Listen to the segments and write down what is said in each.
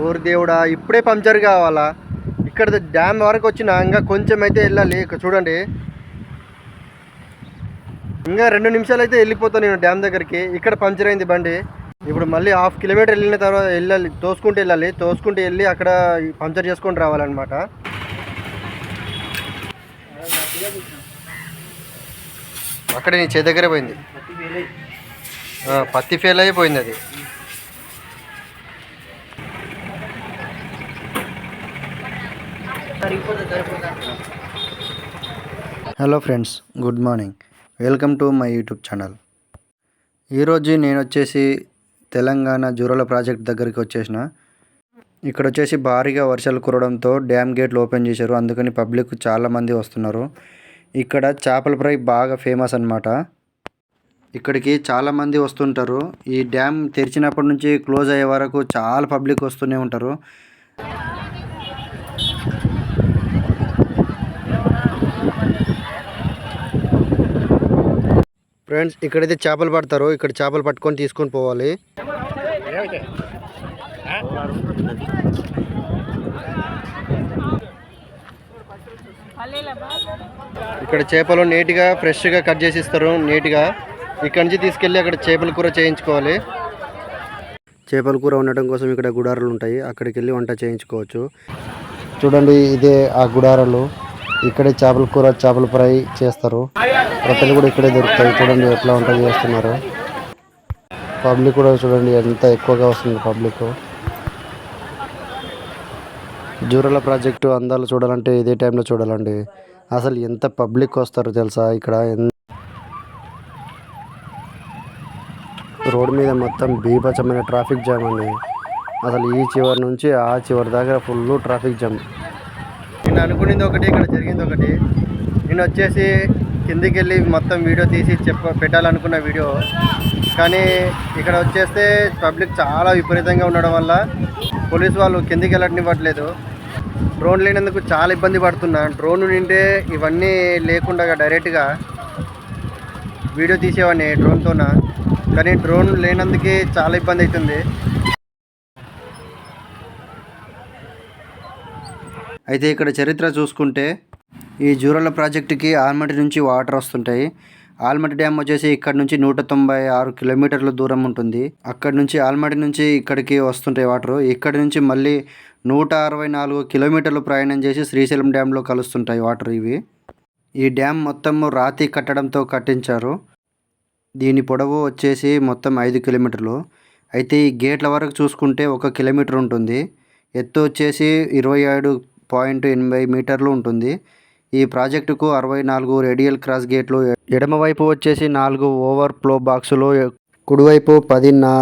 ఓరు దేవుడా ఇప్పుడే పంచర్ కావాలా? ఇక్కడ డ్యామ్ వరకు వచ్చిన ఇంకా కొంచెం అయితే వెళ్ళాలి. ఇక్కడ చూడండి. ఇంకా రెండు నిమిషాలు అయితే వెళ్ళిపోతాను నేను డ్యామ్ దగ్గరికి. ఇక్కడ పంచర్ అయింది బండి. ఇప్పుడు మళ్ళీ హాఫ్ కిలోమీటర్ వెళ్ళిన తర్వాత వెళ్ళాలి తోసుకుంటూ వెళ్ళాలి. తోసుకుంటూ వెళ్ళి అక్కడ పంచర్ చేసుకొని రావాలన్నమాట. అక్కడ నీ చేతి దగ్గరే పోయింది. పత్తి ఫెయిల్ అయిపోయింది అది. Hello friends good morning. Welcome to my YouTube channel. ఈరోజు నేను వచ్చేసి తెలంగాణ జూరాల ప్రాజెక్ట్ దగ్గరికి వచ్చేసిన. ఇక్కడ వచ్చేసి భారీగా వర్షాలు కురవడంతో డ్యామ్ గేట్లు ఓపెన్ చేశారు. అందుకని పబ్లిక్ చాలామంది వస్తున్నారు. ఇక్కడ చేపల ఫ్రై బాగా ఫేమస్ అన్నమాట. ఇక్కడికి చాలామంది వస్తుంటారు. ఈ డ్యామ్ తెరిచినప్పటి నుంచి క్లోజ్ అయ్యే వరకు చాలా పబ్లిక్ వస్తూనే ఉంటారు. ఫ్రెండ్స్ ఇక్కడైతే చేపలు పడతారు. ఇక్కడ చేపలు పట్టుకొని తీసుకొని పోవాలి. ఇక్కడ చేపలు నీట్గా ఫ్రెష్గా కట్ చేసి ఇస్తారు నీట్గా. ఇక్కడ నుంచి తీసుకెళ్ళి అక్కడ చేపల కూర చేయించుకోవాలి. చేపల కూర ఉండటం కోసం ఇక్కడ గుడారాలు ఉంటాయి. అక్కడికి వెళ్ళి వంట చేయించుకోవచ్చు. చూడండి ఇదే ఆ గుడారాలు. ఇక్కడే చేపల కూర చేపల ఫ్రై చేస్తారు. రొట్టెలు కూడా ఇక్కడే దొరుకుతాయి. చూడండి ఎట్లా ఉంటాయి చేస్తున్నారు. పబ్లిక్ కూడా చూడండి ఎంత ఎక్కువగా వస్తుంది పబ్లిక్. జూరాల ప్రాజెక్టు అందాలు చూడాలంటే ఇదే టైంలో చూడాలండి. అసలు ఎంత పబ్లిక్ వస్తారు తెలుసా ఇక్కడ? రోడ్డు మీద మొత్తం బీభత్సమైన ట్రాఫిక్ జామ్ అండి. అసలు ఈ చివరి నుంచి ఆ చివరి దాకా ఫుల్ ట్రాఫిక్ జామ్. నేను అనుకునేది ఒకటి ఇక్కడ జరిగింది ఒకటి. నేను వచ్చేసి కిందికి వెళ్ళి మొత్తం వీడియో తీసి చెప్ప పెట్టాలనుకున్న వీడియో. కానీ ఇక్కడ వచ్చేస్తే పబ్లిక్ చాలా విపరీతంగా ఉండడం వల్ల పోలీస్ వాళ్ళు కిందికి వెళ్ళనివ్వట్లేదు డ్రోన్ లేనందుకు చాలా ఇబ్బంది పడుతున్నా. డ్రోన్ నింటే ఇవన్నీ లేకుండా డైరెక్ట్గా వీడియో తీసేవాడిని డ్రోన్తోన. కానీ డ్రోన్ లేనందుకే చాలా ఇబ్బంది అవుతుంది. అయితే ఇక్కడ చరిత్ర చూసుకుంటే ఈ జూరాల ప్రాజెక్టుకి ఆల్మటి నుంచి వాటర్ వస్తుంటాయి. ఆల్మటి డ్యామ్ వచ్చేసి ఇక్కడ నుంచి నూట తొంభై ఆరు కిలోమీటర్ల దూరం ఉంటుంది. అక్కడ నుంచి ఆల్మటి నుంచి ఇక్కడికి వస్తుంటాయి వాటర్. ఇక్కడ నుంచి మళ్ళీ నూట అరవై నాలుగు కిలోమీటర్లు ప్రయాణం చేసి శ్రీశైలం డ్యాంలో కలుస్తుంటాయి వాటర్ ఇవి. ఈ డ్యామ్ మొత్తం రాతి కట్టడంతో కట్టించారు. దీని పొడవు వచ్చేసి మొత్తం ఐదు కిలోమీటర్లు. అయితే ఈ గేట్ల వరకు చూసుకుంటే ఒక కిలోమీటర్ ఉంటుంది. ఎత్తు వచ్చేసి ఇరవై ఏడు పాయింట్ ఎనభై మీటర్లు ఉంటుంది. ఈ ప్రాజెక్టుకు అరవై నాలుగు రేడియల్ క్రాస్ గేట్లు ఎడమవైపు వచ్చేసి నాలుగు ఓవర్ ఫ్లో బాక్సులు కుడివైపు పది నా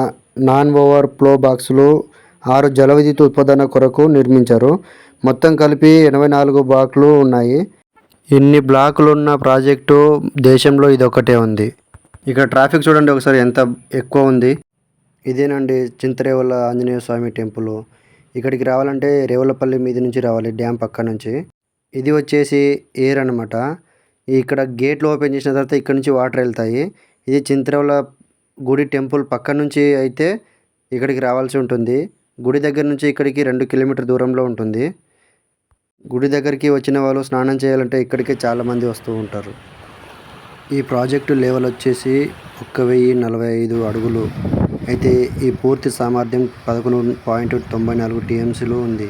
నాన్ ఓవర్ ఫ్లో బాక్సులు ఆరు జల విద్యుత్ ఉత్పాదన కొరకు నిర్మించారు. మొత్తం కలిపి ఎనభై నాలుగు బ్లాక్లు ఉన్నాయి. ఇన్ని బ్లాకులు ఉన్న ప్రాజెక్టు దేశంలో ఇది ఒకటే ఉంది. ఇక్కడ ట్రాఫిక్ చూడండి ఒకసారి ఎంత ఎక్కువ ఉంది. ఇదేనండి చింతరేవల్ల ఆంజనేయ స్వామి టెంపుల్. ఇక్కడికి రావాలంటే రేవులపల్లి మీద నుంచి రావాలి డ్యామ్ పక్క నుంచి. ఇది వచ్చేసి ఏర్ అనమాట ఇక్కడ గేట్లు ఓపెన్ చేసిన తర్వాత ఇక్కడ నుంచి వాటర్ వెళ్తాయి. ఇది చింతరవల గుడి టెంపుల్ పక్క నుంచి అయితే ఇక్కడికి రావాల్సి ఉంటుంది. గుడి దగ్గర నుంచి ఇక్కడికి రెండు కిలోమీటర్ దూరంలో ఉంటుంది. గుడి దగ్గరికి వచ్చిన వాళ్ళు స్నానం చేయాలంటే ఇక్కడికే చాలామంది వస్తూ ఉంటారు. ఈ ప్రాజెక్టు లెవెల్ వచ్చేసి ఒక్క వెయ్యి నలభై ఐదు అడుగులు. అయితే ఈ పూర్తి సామర్థ్యం పదకొండు పాయింట్ తొంభై నాలుగు టీఎంసీలో ఉంది.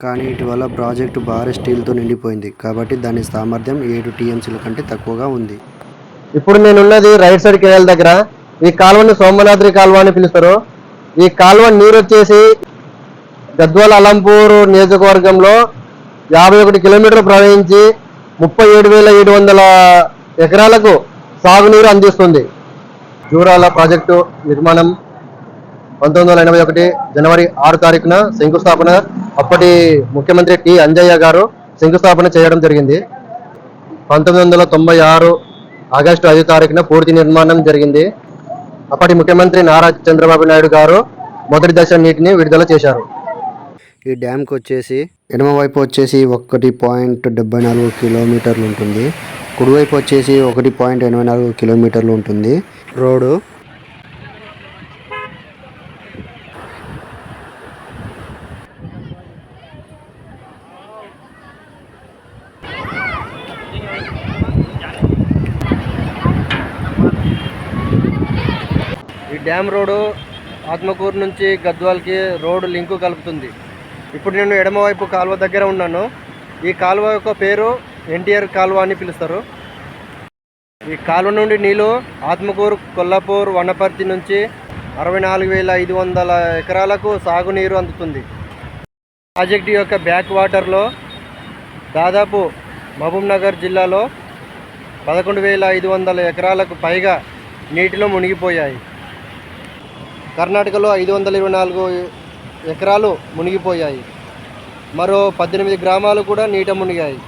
కానీ ఇటీవల ప్రాజెక్టు భారీ స్టీల్తో నిండిపోయింది. కాబట్టి దాని సామర్థ్యం ఏడు టీఎంసీల కంటే తక్కువగా ఉంది. ఇప్పుడు నేనున్నది రైట్ సైడ్ కెనాల్ దగ్గర. ఈ కాలువని సోమనాద్రి కాలువ అని పిలుస్తారు. ఈ కాలువ నీరు వచ్చేసి గద్వాల అలంపూర్ నియోజకవర్గంలో యాభై ఒకటి కిలోమీటర్లు ప్రవహించి ముప్పై ఏడు వేల ఏడు వందల ఎకరాలకు సాగునీరు అందిస్తుంది. జూరాల ప్రాజెక్టు నిర్మాణం పంతొమ్మిది వందల ఎనభై ఒకటి జనవరి ఆరు తారీఖున శంకుస్థాపన అప్పటి ముఖ్యమంత్రి టి. అంజయ్య గారు శంకుస్థాపన చేయడం జరిగింది. పంతొమ్మిది వందల తొంభై ఆరు ఆగస్టు ఐదు తారీఖున పూర్తి నిర్మాణం జరిగింది. అప్పటి ముఖ్యమంత్రి నారా చంద్రబాబు నాయుడు గారు మొదటి దశ నీటిని విడుదల చేశారు. ఈ డ్యామ్కి వచ్చేసి ఎడమవైపు వచ్చేసి ఒకటి పాయింట్ డెబ్బై నాలుగు కిలోమీటర్లు ఉంటుంది. కుడివైపు వచ్చేసి ఒకటి పాయింట్ ఎనభై నాలుగు కిలోమీటర్లు ఉంటుంది. రోడ్డు డ్యామ్ రోడ్డు ఆత్మకూరు నుంచి గద్వాల్కి రోడ్డు లింకు కలుపుతుంది. ఇప్పుడు నేను ఎడమవైపు కాలువ దగ్గర ఉన్నాను. ఈ కాలువ యొక్క పేరు ఎన్టీఆర్ కాలువ అని పిలుస్తారు. ఈ కాలువ నుండి నీళ్ళు ఆత్మకూరు కొల్లాపూర్ వనపర్తి నుంచి అరవై నాలుగు వేల ఐదు వందల ఎకరాలకు సాగునీరు అందుతుంది. ప్రాజెక్టు యొక్క బ్యాక్ వాటర్లో దాదాపు మహబూబ్నగర్ జిల్లాలో పదకొండు వేల ఐదు వందల ఎకరాలకు పైగా నీటిలో మునిగిపోయాయి. కర్ణాటకలో ఐదు వందల ఇరవై నాలుగు ఎకరాలు మునిగిపోయాయి. మరో పద్దెనిమిది గ్రామాలు కూడా నీట మునిగాయి.